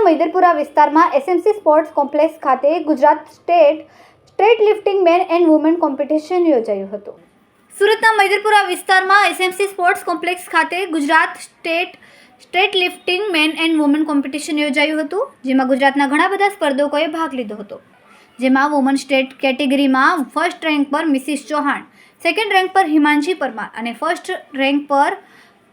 સુરતના મૈદરપુરા વિસ્તારમાં SMC sports complex ખાતે Gujarat state straight lifting men and women competition યોજાયું હતું. સુરતના મૈદરપુરા વિસ્તારમાં એસએમસી સ્પોર્ટ્સ કોમ્પ્લેક્સ ખાતે Gujarat state straight lifting men and women competition યોજાયું હતું, જેમાં ગુજરાતના ઘણા બધા સ્પર્ધકોએ ભાગ લીધો હતો. જેમાં વુમન સ્ટેટ કેટેગરીમાં ફર્સ્ટ રેન્ક પર મિસિસ ચૌહાણ, સેકન્ડ રેન્ક પર હિમાંશી પરમાર અને ફર્સ્ટ રેન્ક પર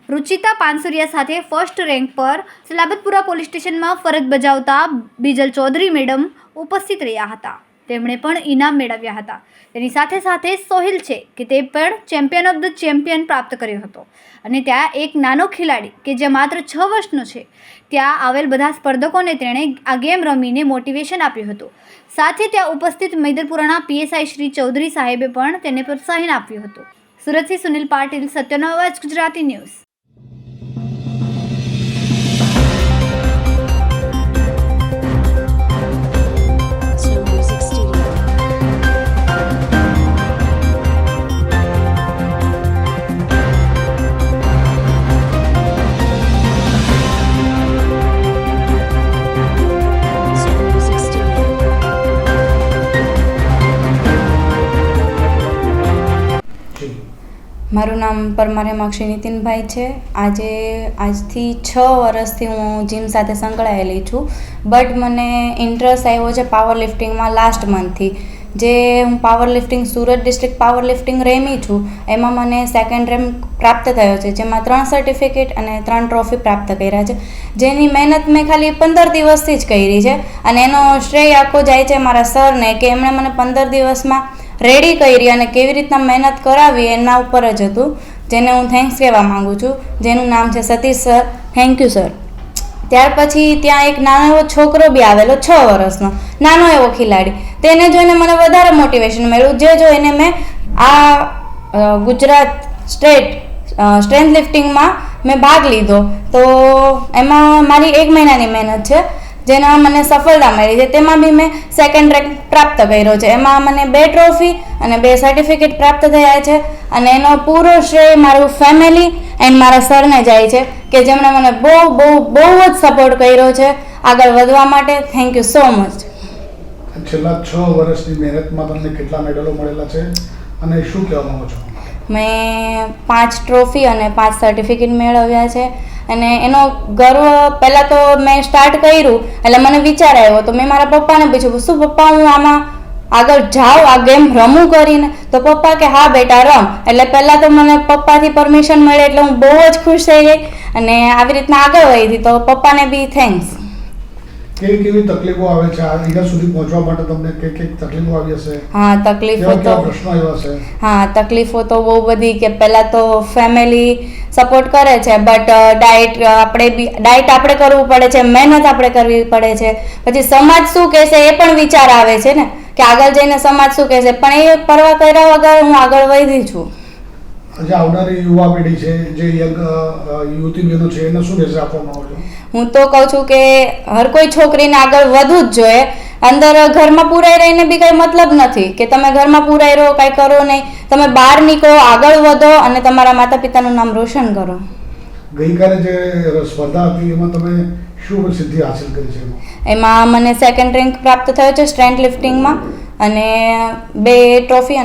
રુચિતા પાનસુરિયા સાથે ફર્સ્ટ રેન્ક પર સલાબતપુરા પોલીસ સ્ટેશનમાં ફરજ બજાવતા બીજલ ચૌધરી મેડમ ઉપસ્થિત રહ્યા હતા. તેમણે પણ ઇનામ મેળવ્યા હતા. તેની સાથે સાથે સોહિલ છે કે તે પણ ચેમ્પિયન ઓફ ધ ચેમ્પિયન પ્રાપ્ત કર્યો હતો. અને ત્યાં એક નાનો ખેલાડી કે જે માત્ર છ વર્ષનો છે, ત્યાં આવેલ બધા સ્પર્ધકોને તેણે આ ગેમ રમીને મોટિવેશન આપ્યું હતું. સાથે ત્યાં ઉપસ્થિત મૈદરપુરાના પીએસઆઈ શ્રી ચૌધરી સાહેબે પણ તેને પ્રોત્સાહન આપ્યું હતું. સુરતથી સુનિલ પાટીલ, સત્યનો અવાજ, ગુજરાતી ન્યૂઝ. મારું નામ પરમાર હેમાક્ષી નીતિનભાઈ છે. આજે, આજથી છ વર્ષથી હું જીમ સાથે સંકળાયેલી છું. બટ મને ઇન્ટરેસ્ટ આવ્યો છે પાવર લિફ્ટિંગમાં લાસ્ટ મંથથી જે હું power lifting Surat district power lifting રેમી છું, એમાં મને સેકન્ડ રેમ પ્રાપ્ત થયો છે. જેમાં ત્રણ સર્ટિફિકેટ અને ત્રણ ટ્રોફી પ્રાપ્ત કર્યા છે. જેની મહેનત મેં ખાલી પંદર દિવસથી જ કરી છે. અને એનો શ્રેય આખો જાય છે મારા સરને, કે એમણે મને પંદર દિવસમાં રેડી કરી અને કેવી રીતના મહેનત કરાવી એના ઉપર જ હતું, જેને હું થેન્ક્સ કહેવા માગું છું, જેનું નામ છે Satish sir. Thank you sir ત્યાર પછી ત્યાં એક નાનો એવો છોકરો બી આવેલો, છ વર્ષનો. નાનો એવો ખેલાડી. તેને જોઈને મને વધારે મોટિવેશન મળ્યું. જે જોઈને મેં આ ગુજરાત સ્ટેટ સ્ટ્રેન્થ લિફ્ટિંગમાં મેં ભાગ લીધો. તો એમાં મારી એક મહિનાની મહેનત છે. જેના મને સફળતા મળી છે. તેમાં બી મેં સેકન્ડ રેન્ક પ્રાપ્ત કર્યો છે. એમાં મને બે ટ્રોફી અને બે સર્ટિફિકેટ પ્રાપ્ત થયા છે અને એનો પૂરો શ્રેય મારું ફેમિલી એન્ડ મારા સરને જાય છે કે જેમણે મને બહુ બહુ બહુ જ સપોર્ટ કર્યો છે. આગળ વધવા માટે થેન્ક યુ સો મચ છેલ્લા છ વર્ષની મહેનતમાં તમને કેટલા મેડલો મળેલા છે? અને શું કહેવા માંગો છો? મેં પાંચ ટ્રોફી અને પાંચ સર્ટિફિકેટ મેળવ્યા છે. અને એનો ગર્વ પહેલાં તો મેં સ્ટાર્ટ કર્યું, એટલે મને વિચાર આવ્યો. તો મેં મારા પપ્પાને પૂછ્યું શું પપ્પા, હું આમાં આગળ જાઉં, આ ગેમ રમું કરીને? તો પપ્પા કે, હા, બેટા, રમ. એટલે પહેલાં તો મને પપ્પાથી પરમિશન મળે એટલે હું બહુ જ ખુશ થઈ ગઈ અને આવી રીતના આગળ વધી. તો પપ્પાને બી થેન્ક્સ કેવી કેવી તકલીફો આવે છે? અહીંયા સુધી પહોંચવા માટે તમને કઈ કઈ તકલીફો આવી હશે? હા તકલીફો તો પ્રશ્નો આવ્યા છે હા તકલીફો તો બહુ બધી કે પહેલાં તો ફેમિલી સપોર્ટ કરે છે બટ ડાયટ આપણે બી ડાયટ આપણે કરવું પડે છે મહેનત આપણે કરવી પડે છે. પછી સમાજ શું કહેશે એ પણ વિચાર આવે છે ને? કે આગળ જઈને સમાજ શું કહેશે? પણ એ પરવા કર્યા વગર હું આગળ વધી છું. જે આવનારી યુવા પેઢી છે જે યંગ યુવતી બહેનો છે એને શું મેસેજ આપવા માંગો છો? હું તો કહું છું કે હર કોઈ છોકરીને આગળ વધવું જ જોઈએ. અંદર ઘરમાં પુરાઈ રહીને બી કંઈ મતલબ નથી કે તમે ઘરમાં પુરાઈ રહો કાંઈ કરો નહીં. તમે બહાર નીકળો આગળ વધો અને તમારા માતા પિતાનું નામ રોશન કરો. ગઈકાલે જે સ્પર્ધા હતી એમાં તમે શું સિદ્ધિ હાંસલ કરી છે એમાં? મને સેકન્ડ રેન્ક પ્રાપ્ત થયો છે સ્ટ્રેન્થ લિફ્ટિંગમાં અને બે ટ્રોફી